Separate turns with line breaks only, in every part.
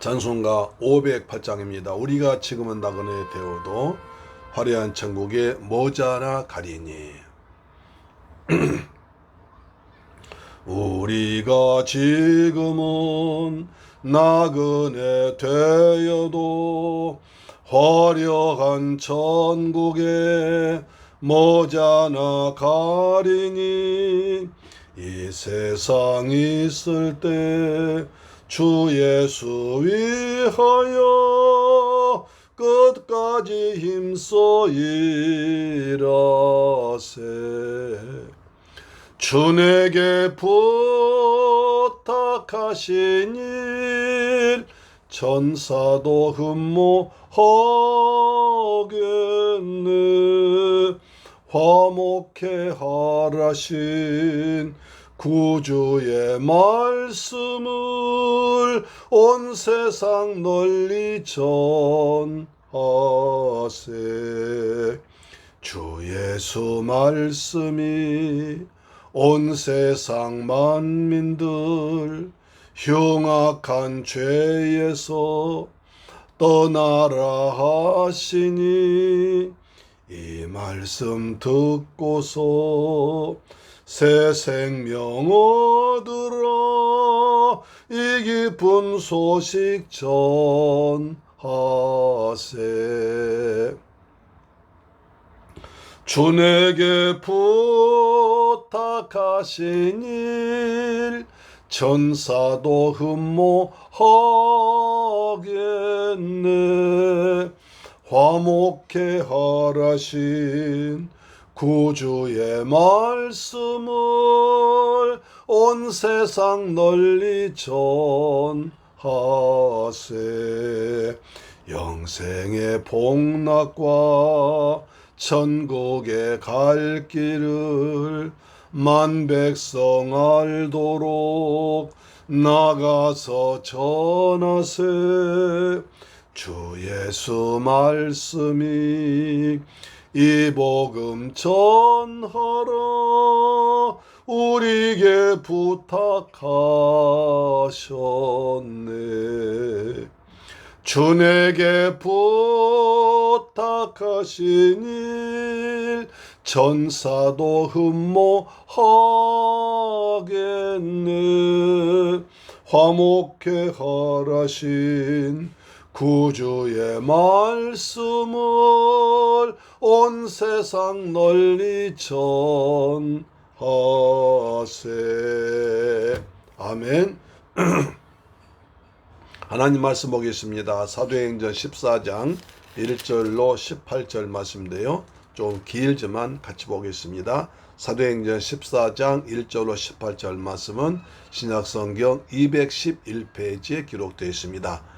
찬송가 508장입니다. 우리가 지금은 나그네 되어도 화려한 천국에 모자라 가리니 우리가 지금은 나그네 되어도 화려한 천국에 모자나 가리니 이 세상 있을 때 주 예수 위하여 끝까지 힘써 일하세. 주에게 부탁하신 일 천사도 흠모하겠네. 화목해 하라신 구주의 말씀을 온 세상 널리 전하세. 주 예수 말씀이 온 세상 만민들 흉악한 죄에서 떠나라 하시니 이 말씀 듣고서 새 생명 얻으라 이 기쁜 소식 전하세. 주에게 부탁하신 일 천사도 흠모하겠네. 화목해 하라신 구주의 말씀을 온 세상 널리 전하세. 영생의 복락과 천국에 갈 길을 만 백성 알도록 나가서 전하세. 주 예수 말씀이 이 복음 전하라 우리에게 부탁하셨네. 주에게 부탁하신 일 천사도 흠모하겠네. 화목해 하라신 구주의 말씀을 온 세상 널리 전하세 아멘 하나님 말씀 보겠습니다. 사도행전 14장 1절로 18절 말씀인데요. 좀 길지만 같이 보겠습니다. 사도행전 14장 1절로 18절 말씀은 신약성경 211페이지에 기록되어 있습니다.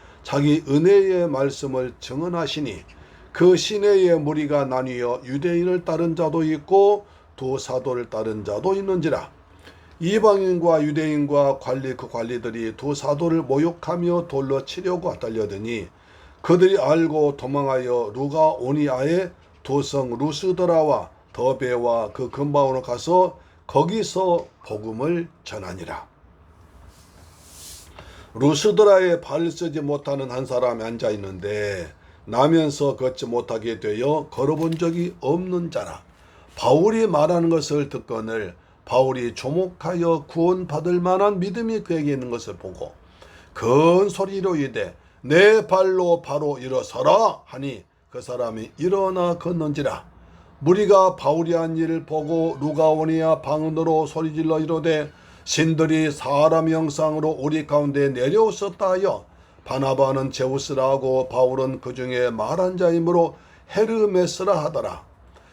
자기 은혜의 말씀을 증언하시니 그 시내의 무리가 나뉘어 유대인을 따른 자도 있고 두 사도를 따른 자도 있는지라 이방인과 유대인과 관리 그 관리들이 두 사도를 모욕하며 돌로 치려고 달려드니 그들이 알고 도망하여 루가 오니아에 두성 루스드라와 더베와 그 근방으로 가서 거기서 복음을 전하니라. 루스드라에 발을 쓰지 못하는 한 사람이 앉아 있는데 나면서 걷지 못하게 되어 걸어본 적이 없는 자라. 바울이 말하는 것을 듣거늘 바울이 조목하여 구원받을 만한 믿음이 그에게 있는 것을 보고 큰 소리로 이되 내 발로 바로 일어서라 하니 그 사람이 일어나 걷는지라 무리가 바울이 한 일을 보고 루가오니아 방언으로 소리질러 이르되 신들이 사람 형상으로 우리 가운데 내려오셨다 하여 바나바는 제우스라고 바울은 그 중에 말한 자이므로 헤르메스라 하더라.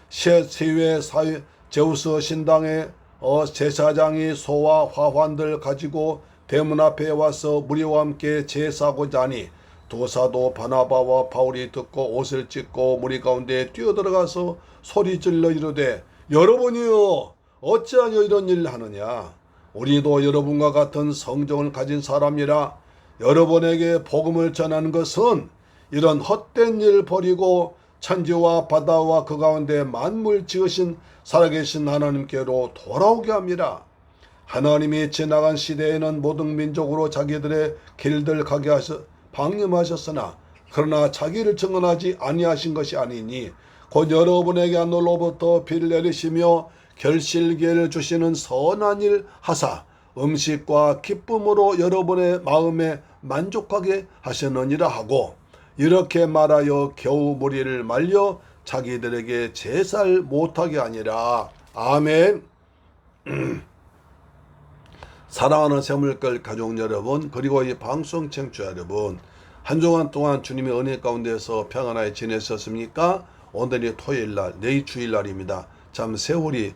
세위의 사회 제우스 신당의 어, 제사장이 소와 화환들 가지고 대문 앞에 와서 무리와 함께 제사고자 하니 도사도 바나바와 바울이 듣고 옷을 찢고 무리 가운데 뛰어들어가서 소리 질러 이르되 여러분이요 어찌하여 이런 일을 하느냐 우리도 여러분과 같은 성정을 가진 사람이라 여러분에게 복음을 전하는 것은 이런 헛된 일 버리고 천지와 바다와 그 가운데 만물 지으신 살아계신 하나님께로 돌아오게 합니다. 하나님이 지나간 시대에는 모든 민족으로 자기들의 길들 가게 하셔 방임하셨으나 그러나 자기를 증언하지 아니하신 것이 아니니 곧 여러분에게 하늘로부터 비를 내리시며 결실기를 주시는 선한 일 하사 음식과 기쁨으로 여러분의 마음에 만족하게 하셨느니라 하고 이렇게 말하여 겨우 무리를 말려 자기들에게 제살 못하게 아니라 아멘. 사랑하는 세물걸 가족 여러분 그리고 이 방송 청취자 여러분 한 주간 동안 주님의 은혜 가운데서 평안하게 지내셨습니까? 오늘이 토요일날 내일 주일날입니다. 참 세월이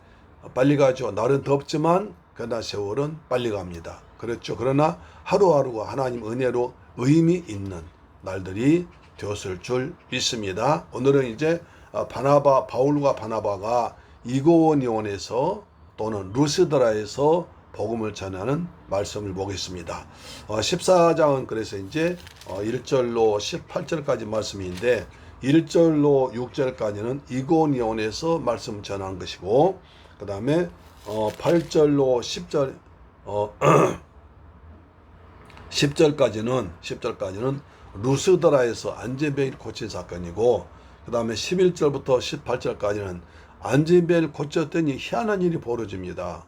빨리 가죠. 날은 덥지만 그러나 세월은 빨리 갑니다. 그렇죠. 그러나 하루하루가 하나님 은혜로 의미 있는 날들이 되었을 줄 믿습니다. 오늘은 이제 어, 바나바 바울과 바나바가 이고원이온에서 또는 루스드라에서 복음을 전하는 말씀을 보겠습니다. 어, 14장은 그래서 이제 어, 1절로 18절까지 말씀인데 1절로 6절까지는 이고니온에서 말씀 전한 것이고 그 다음에 어, 8절로 10절 어, 10절까지는 10절까지는 루스드라에서 안제벨 고친 사건이고 그 다음에 11절부터 18절까지는 안제벨 고쳤더니 희한한 일이 벌어집니다.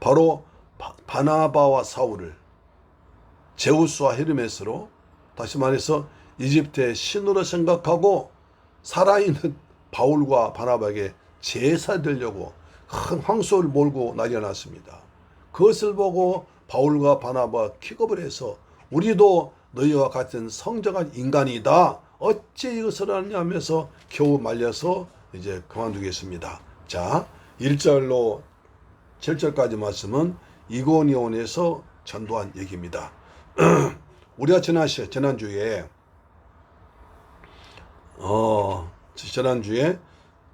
바로 바나바와 사울을 제우스와 헤르메스로 다시 말해서 이집트의 신으로 생각하고 살아있는 바울과 바나바에게 제사 드리려고 큰 황소를 몰고 날려놨습니다. 그것을 보고 바울과 바나바 킥업을 해서 우리도 너희와 같은 성장한 인간이다. 어찌 이것을 하느냐 하면서 겨우 말려서 이제 그만두겠습니다. 자, 1절로 7절까지 말씀은 이고니온에서 전도한 얘기입니다. 우리가 지난 시 지난주에 어 지난주에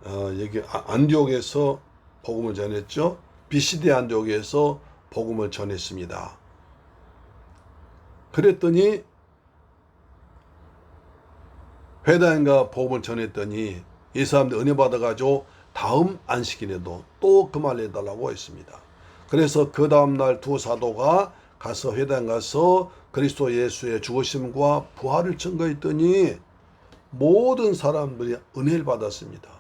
어 여기 안디옥에서 복음을 전했죠. 비시디 안디옥에서 복음을 전했습니다. 그랬더니 회당인가 복음을 전했더니 이 사람들 은혜 받아가지고 다음 안식일에도 또 그 말을 해달라고 했습니다. 그래서 그 다음날 두 사도가 가서 회당 가서 그리스도 예수의 죽으심과 부활을 증거했더니 모든 사람들이 은혜를 받았습니다.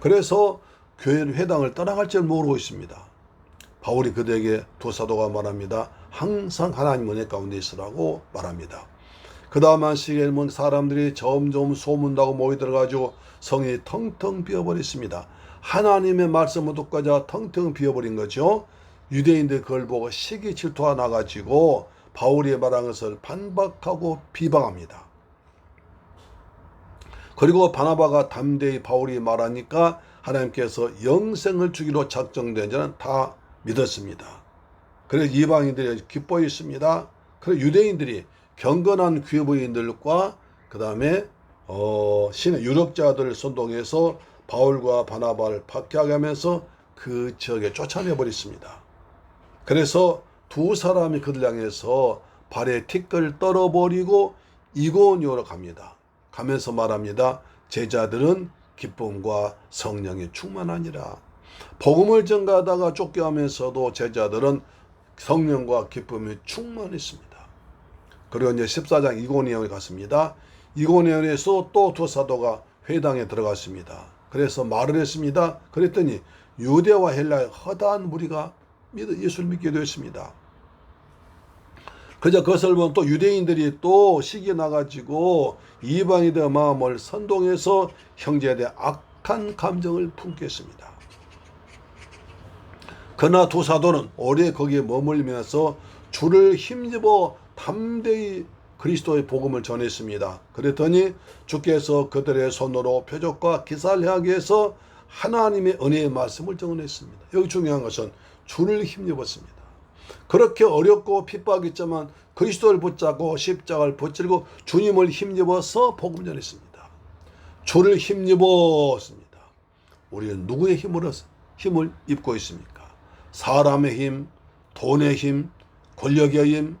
그래서 교회는 회당을 떠나갈 줄 모르고 있습니다. 바울이 그들에게 두 사도가 말합니다. 항상 하나님 은혜 가운데 있으라고 말합니다. 그 다음 안식일은 사람들이 점점 소문나고 모이들어가지고 성이 텅텅 비어버렸습니다. 하나님의 말씀을 듣고자 텅텅 비어버린 거죠. 유대인들 그걸 보고 시기 질투가 나가지고 바울이 말한 것을 반박하고 비방합니다. 그리고 바나바가 담대히 바울이 말하니까 하나님께서 영생을 주기로 작정된 자는 다 믿었습니다. 그래서 이방인들이 기뻐했습니다. 그래서 유대인들이 경건한 귀부인들과 그 다음에 어, 신의 유력자들을 선동해서 바울과 바나바를 박해하게 하면서 그 지역에 쫓아내 버렸습니다. 그래서 두 사람이 그들 향해서 발에 티끌 떨어버리고 이고니오로 갑니다. 가면서 말합니다. 제자들은 기쁨과 성령이 충만하니라. 복음을 전가하다가 쫓겨하면서도 제자들은 성령과 기쁨이 충만했습니다. 그리고 이제 14장 이고니온에 갔습니다. 이고니온에서 또 두 사도가 회당에 들어갔습니다. 그래서 말을 했습니다. 그랬더니 유대와 헬라의 허다한 무리가 예수를 믿게 되었습니다. 그저 그것을 보면 또 유대인들이 또 시기에 나가지고 이방인의 마음을 선동해서 형제에 대해 악한 감정을 품게 했습니다. 그러나 두 사도는 오래 거기에 머물면서 주를 힘입어 담대히 그리스도의 복음을 전했습니다. 그랬더니 주께서 그들의 손으로 표적과 기사를 하게 해서 하나님의 은혜의 말씀을 전했습니다. 여기 중요한 것은 주를 힘입었습니다. 그렇게 어렵고 핍박했지만 그리스도를 붙잡고 십자가를 붙들고 주님을 힘입어서 복음 전했습니다. 주를 힘입었습니다. 우리는 누구의 힘으로 힘을 입고 있습니까? 사람의 힘, 돈의 힘, 권력의 힘,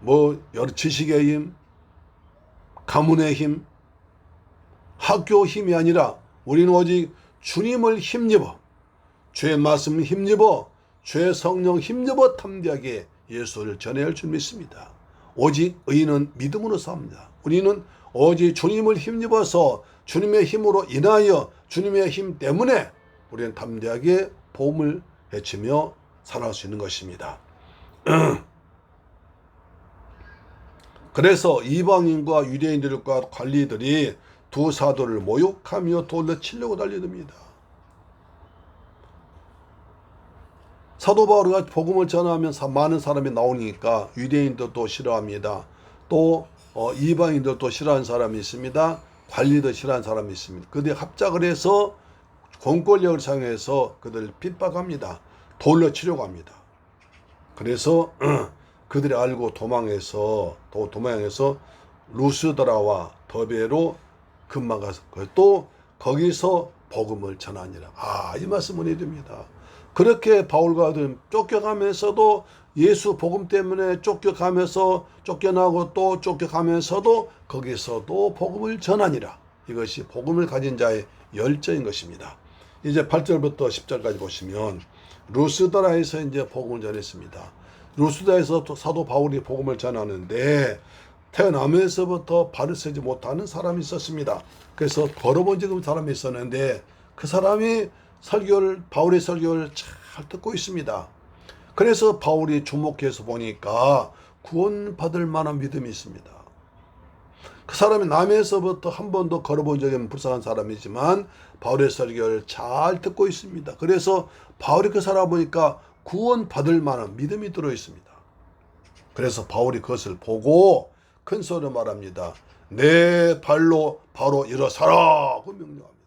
뭐 여러 지식의 힘, 가문의 힘, 학교 힘이 아니라 우리는 오직 주님을 힘입어 주의 말씀을 힘입어 주의 성령 힘입어 탐대하게 예수를 전해야 할 줄 믿습니다. 오직 의인은 믿음으로 삽니다. 우리는 오직 주님을 힘입어서 주님의 힘으로 인하여 주님의 힘 때문에 우리는 담대하게 복음을 외치며 살아갈 수 있는 것입니다. 그래서 이방인과 유대인들과 관리들이 두 사도를 모욕하며 돌려 치려고 달려듭니다. 사도 바울이 복음을 전하면 많은 사람이 나오니까 유대인들도 싫어합니다. 또 어, 이방인들도 싫어하는 사람이 있습니다. 관리도 싫어하는 사람이 있습니다. 그들이 합작을 해서 공권력을 사용해서 그들을 핍박합니다. 돌려 치려고 합니다. 그래서 그들이 알고 도망해서 도, 도망해서 루스드라와 더베로 금방 가서 또 거기서 복음을 전하니라. 아, 이 말씀을 해야 됩니다. 그렇게 바울과 쫓겨가면서도 예수 복음 때문에 쫓겨가면서 쫓겨나고 또 쫓겨가면서도 거기서도 복음을 전하니라. 이것이 복음을 가진 자의 열정인 것입니다. 이제 8절부터 10절까지 보시면 루스드라에서 이제 복음을 전했습니다. 루스드라에서 사도 바울이 복음을 전하는데 태어나면서부터 발을 쓰지 못하는 사람이 있었습니다. 그래서 걸어본 적은 사람이 있었는데 그 사람이 설교를 바울의 설교를 잘 듣고 있습니다. 그래서 바울이 주목해서 보니까 구원받을 만한 믿음이 있습니다. 그 사람이 남에서부터 한 번도 걸어본 적이 없는 불쌍한 사람이지만 바울의 설교를 잘 듣고 있습니다. 그래서 바울이 그 사람 보니까 구원받을 만한 믿음이 들어 있습니다. 그래서 바울이 그것을 보고 큰 소리로 말합니다. 내 발로 바로 일어서라! 그 명령합니다.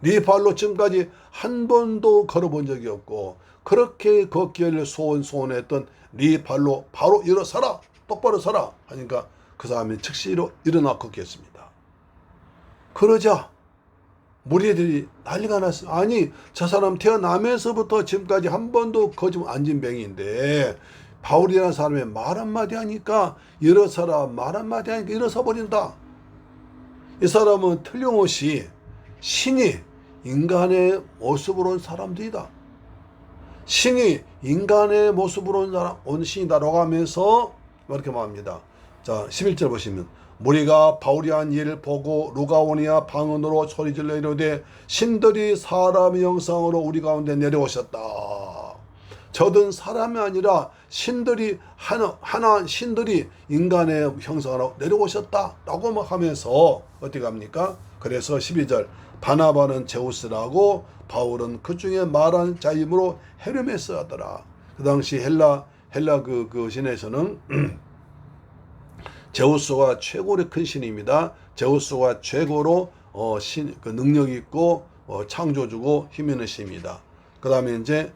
네 발로 지금까지 한 번도 걸어본 적이 없고 그렇게 걷기를 소원 소원했던 네 발로 바로 일어서라 똑바로 서라 하니까 그 사람이 즉시로 일어나 걷겠습니다. 그러자 무리들이 난리가 났어. 아니 저 사람 태어나면서부터 지금까지 한 번도 거짓 앉은 병인데 바울이라는 사람이 말 한마디 하니까 일어서라 말 한마디 하니까 일어서 버린다. 이 사람은 틀림없이 신이 인간의 모습으로 온 사람들이다. 신이 인간의 모습으로 온, 사람, 온 신이다라고 하면서 이렇게 말합니다. 자, 11절 보시면 무리가 바울이 한 일을 보고 루가오니아 방언으로 소리질러 이르되 신들이 사람의 형상으로 우리 가운데 내려오셨다. 저든 사람이 아니라 신들이 하나, 하나 신들이 인간의 형상으로 내려오셨다라고 막 하면서 어떻게 합니까? 그래서 12절 바나바는 제우스라고 바울은 그 중에 말한 자이므로 헤르메스 하더라. 그 당시 헬라 헬라 그, 그 신에서는 제우스가 최고의 큰 신입니다. 제우스가 최고로 어, 신, 그 능력 있고 어, 창조주고 힘 있는 신입니다. 그 다음에 이제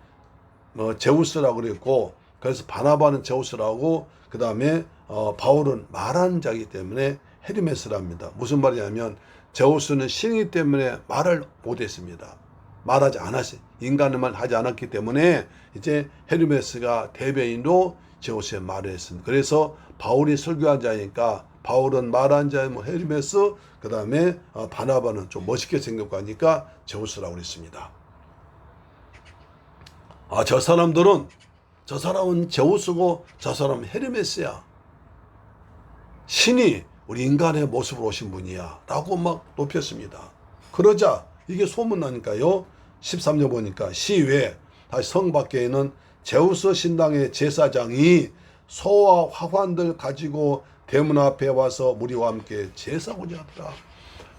어, 제우스라고 그랬고 그래서 바나바는 제우스라고 그 다음에 어, 바울은 말하는 자이기 때문에 헤르메스랍니다. 무슨 말이냐면 제우스는 신이기 때문에 말을 못했습니다. 말하지 않았어요. 인간의 말 하지 않았기 때문에 이제 헤르메스가 대변인으로 제우스의 말을 했습니다. 그래서 바울이 설교한 자니까 바울은 말한 자의 뭐 헤르메스 그 다음에 어, 바나바는 좀 멋있게 생겼고 하니까 제우스라고 그랬습니다. 아 저 사람들은 저 사람은 제우스고 저 사람은 헤르메스야. 신이 우리 인간의 모습으로 오신 분이야. 라고 막 높였습니다. 그러자 이게 소문나니까요. 13절 보니까 시외 다시 성 밖에 있는 제우스 신당의 제사장이 소와 화환들 가지고 대문 앞에 와서 무리와 함께 제사고자 하더라.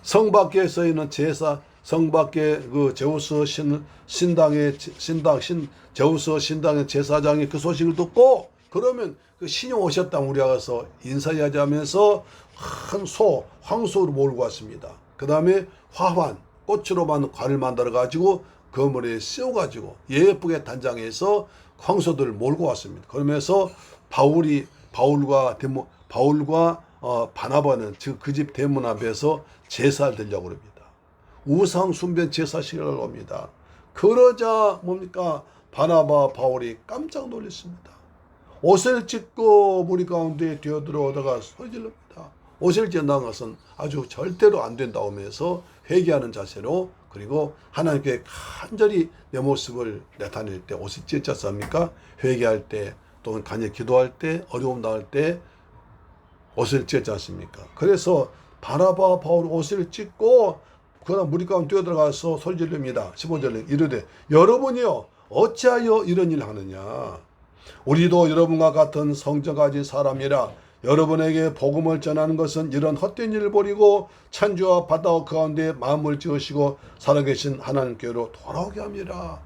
성 밖에 서 있는 제사, 성 밖에 그 제우스 신, 신당의 제- 신당 신 제우스 신당의 제사장이 그 소식을 듣고 그러면 그 신이 오셨다 우리가 가서 인사하자 하면서 큰 소, 황소를 몰고 왔습니다. 그 다음에 화환, 꽃으로 만든 관을 만들어 가지고 그물에 씌워 가지고 예쁘게 단장해서 황소들을 몰고 왔습니다. 그러면서 바울이 바울과 데모, 바울과 어, 바나바는 그집 대문 앞에서 제사를 드리려고 합니다. 우상 숭배 제사식을 옵니다. 그러자 뭡니까 바나바 바울이 깜짝 놀랐습니다. 옷을 찢고 무리 가운데 뛰어들어 오다가 소리질릅니다. 옷을 찢는 것은 아주 절대로 안 된다고 하면서 회개하는 자세로 그리고 하나님께 간절히 내 모습을 나타낼 때 옷을 찢지 않습니까? 회개할 때 또는 간절히 기도할 때 어려움 당할 때 옷을 찢지 않습니까? 그래서 바나바 바울 옷을 찢고 그다음 무리 가운데 뛰어들어가서 소리 지릅니다. 15절에 이르되 여러분이요 어찌하여 이런 일을 하느냐 우리도 여러분과 같은 성적 가진 사람이라 여러분에게 복음을 전하는 것은 이런 헛된 일을 버리고 찬주와 바다 그 가운데 마음을 지으시고 살아계신 하나님께로 돌아오게 합니다.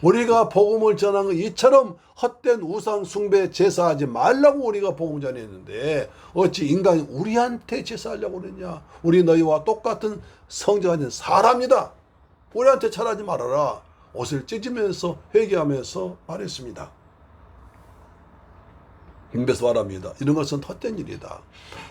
우리가 복음을 전하는 것 이처럼 헛된 우상 숭배 제사하지 말라고 우리가 복음 전했는데 어찌 인간이 우리한테 제사하려고 그러냐? 우리 너희와 똑같은 가진 사람이다. 우리한테 잘하지 말아라. 옷을 찢으면서 회개하면서 말했습니다. 임배서 말합니다. 이런 것은 헛된 일이다.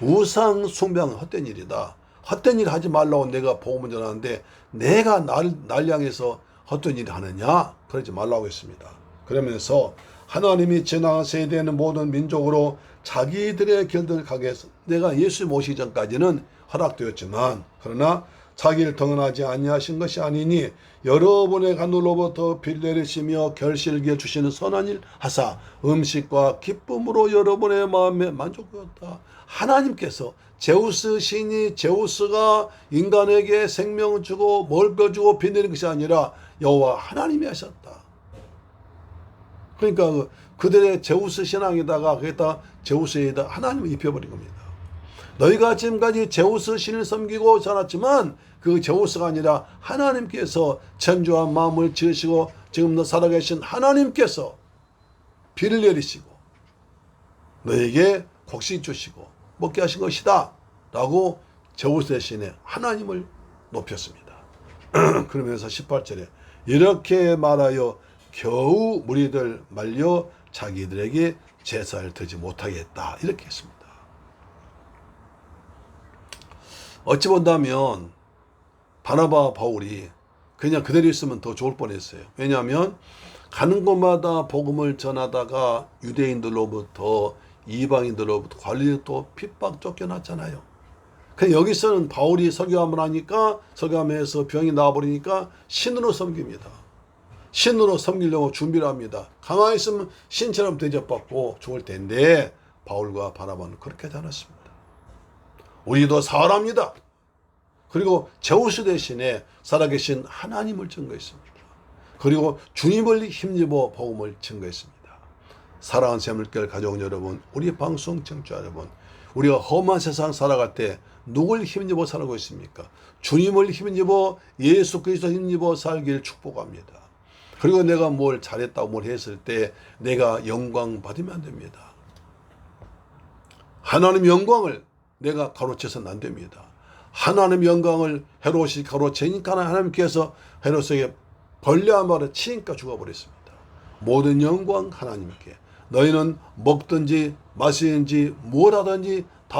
우상 숭배는 헛된 일이다. 헛된 일 하지 말라고 내가 복음을 전하는데 내가 날, 날 향해서 헛된 일을 하느냐? 그러지 말라고 했습니다. 그러면서 하나님이 지나간 세대에는 모든 민족으로 자기들의 길들을 가게 해서 내가 예수 모시기 전까지는 허락되었지만 그러나 자기를 등한하지 아니하신 것이 아니니 여러분의 간으로부터 빌 내리시며 결실기에 주시는 선한 일 하사 음식과 기쁨으로 여러분의 마음에 만족하였다. 하나님께서 제우스 신이 제우스가 인간에게 생명을 주고 먹여주고 빚내는 것이 아니라 여호와 하나님이 하셨다. 그러니까 그- 그들의 제우스 신앙에다가 거기다 제우스에다 하나님을 입혀버린 겁니다. 너희가 지금까지 제우스 신을 섬기고 살았지만 그 제우스가 아니라 하나님께서 천주한 마음을 지으시고 지금도 살아계신 하나님께서 비를 내리시고 너에게 곡식 주시고 먹게 하신 것이다 라고 제우스의 신에 하나님을 높였습니다. 그러면서 18절에 이렇게 말하여 겨우 무리들 말려 자기들에게 제사를 드지 못하게 했다 이렇게 했습니다. 어찌 본다면 바나바 바울이 그냥 그대로 있으면 더 좋을 뻔했어요. 왜냐하면 가는 곳마다 복음을 전하다가 유대인들로부터 이방인들로부터 관리 또 핍박 쫓겨났잖아요. 그 여기서는 바울이 설교함을 하니까 설교하면서 병이 나와버리니까 신으로 섬깁니다. 신으로 섬기려고 준비를 합니다. 가만히 있으면 신처럼 대접받고 좋을 텐데 바울과 바나바는 그렇게 하지 않았습니다. 우리도 사람이다. 그리고 제우스 대신에 살아계신 하나님을 증거했습니다. 그리고 주님을 힘입어 복음을 증거했습니다. 사랑하는 샘물결 가족 여러분, 우리 방송 청취자 여러분, 우리가 험한 세상 살아갈 때 누굴 힘입어 살고 있습니까? 주님을 힘입어 예수 그리스도 힘입어 살길 축복합니다. 그리고 내가 뭘 잘했다고 뭘 했을 때 내가 영광 받으면 안 됩니다. 하나님 영광을 내가 가로채서는 안 됩니다. 하나님 영광을 헤롯이 가로채니까 하나님께서 헤롯에게 벌레 한 마리 치니까 죽어버렸습니다. 모든 영광 하나님께 너희는 먹든지 마시든지 뭘 하든지 다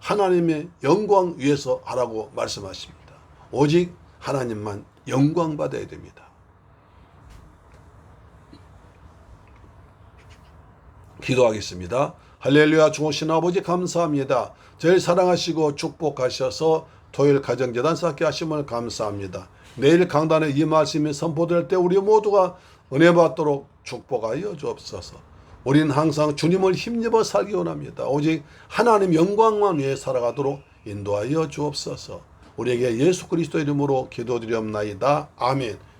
하나님의 영광 위해서 하라고 말씀하십니다. 오직 하나님만 영광 받아야 됩니다. 기도하겠습니다. 할렐루야 주신 아버지 감사합니다. 저희를 사랑하시고 축복하셔서 토요일 가정재단 쌓게 하심을 감사합니다. 내일 강단에 이 말씀이 선포될 때 우리 모두가 은혜 받도록 축복하여 주옵소서. 우리는 항상 주님을 힘입어 살기 원합니다. 오직 하나님 영광만 위해 살아가도록 인도하여 주옵소서. 우리에게 예수 그리스도 이름으로 기도드리옵나이다. 아멘.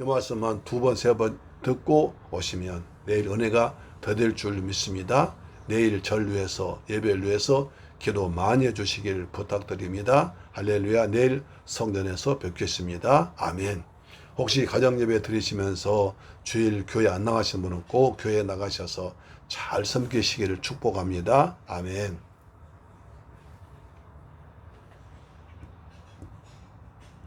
이 말씀 한두번 세 번 듣고 오시면 내일 은혜가 더 될 줄 믿습니다. 내일 전류에서 예배를 위해서 기도 많이 해주시길 부탁드립니다. 할렐루야. 내일 성전에서 뵙겠습니다. 아멘. 혹시 가정 예배 드리시면서 주일 교회 안 나가신 분은 꼭 교회 나가셔서 잘 섬기시기를 축복합니다. 아멘.